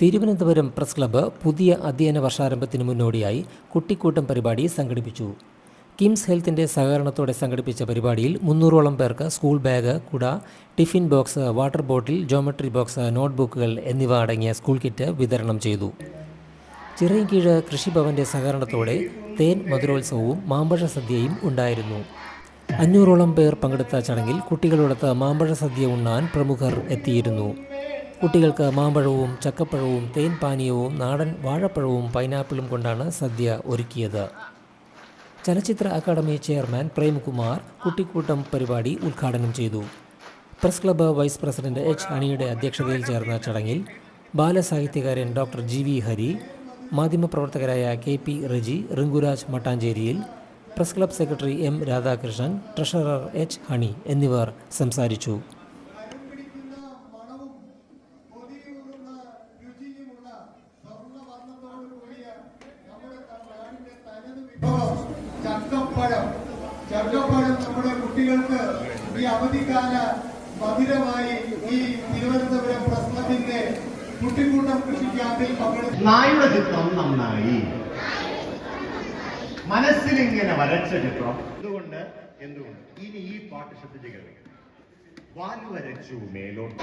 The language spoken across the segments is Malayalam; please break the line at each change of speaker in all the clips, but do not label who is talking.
തിരുവനന്തപുരം പ്രസ് ക്ലബ്ബ് പുതിയ അധ്യയന വർഷാരംഭത്തിന് മുന്നോടിയായി കുട്ടിക്കൂട്ടം പരിപാടി സംഘടിപ്പിച്ചു. കിംസ് ഹെൽത്തിന്റെ സഹകരണത്തോടെ സംഘടിപ്പിച്ച പരിപാടിയിൽ മുന്നൂറോളം പേർക്ക് സ്കൂൾ ബാഗ് കുട tiffin box water bottle geometry box നോട്ട്ബുക്കുകൾ എന്നിവ അടങ്ങിയ സ്കൂൾ കിറ്റ് വിതരണം ചെയ്തു. ചിറയൻകീഴ് കൃഷിഭവന്റെ സഹകരണത്തോടെ തേൻ മധുരോത്സവവും മാമ്പഴ സദ്യയും ഉണ്ടായിരുന്നു. അഞ്ഞൂറോളം പേർ പങ്കെടുത്ത ചടങ്ങിൽ കുട്ടികളോടൊത്ത് മാമ്പഴ സദ്യ ഉണ്ണാൻ പ്രമുഖർ എത്തിയിരുന്നു. കുട്ടികൾക്ക് മാമ്പഴവും ചക്കപ്പഴവും തേൻ പാനീയവും നാടൻ വാഴപ്പഴവും പൈനാപ്പിളും കൊണ്ടാണ് സദ്യ ഒരുക്കിയത്. ചലച്ചിത്ര അക്കാദമി ചെയർമാൻ പ്രേംകുമാർ കുട്ടിക്കൂട്ടം പരിപാടി ഉദ്ഘാടനം ചെയ്തു. Press club vice president H അണിയുടെ അധ്യക്ഷതയിൽ ചേർന്ന ചടങ്ങിൽ ബാലസാഹിത്യകാരൻ ഡോക്ടർ ജി വി ഹരി മാധ്യമപ്രവർത്തകരായ K P Reji Rinkuraj മട്ടാഞ്ചേരിയിൽ press club secretary M Radhakrishnan treasurer H Honey എന്നിവർ സംസാരിച്ചു.
ചക്കപ്പഴം ചർക്കപ്പഴം നമ്മുടെ കുട്ടികൾക്ക് ഈ അവധിക്കാല മധുരമായി ഈ തിരുവനന്തപുരം പ്രശ്നത്തിന്റെ കുട്ടിക്കൂട്ടം കൃഷി ക്യാമ്പിൽ പങ്കെടുത്തു.
നായുടെ ചിത്രം നന്നായി. മനസ്സിലിങ്ങനെ വരച്ച ചിത്രം. എന്തുകൊണ്ട്? എന്തുകൊണ്ട്? ഇനി ഈ പാട്ട് ശ്രദ്ധിച്ച് കേൾക്കുക വാൽ വരച്ചു മേലോട്ട്.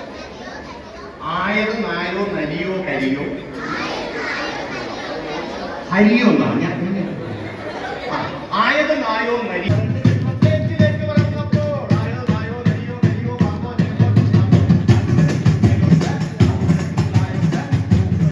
ആയത് നായോ നരിയോ കരിയോ ഹരിയോ എന്നാണ് ഞാൻ ആ, ആയത് നായോ നരിയോ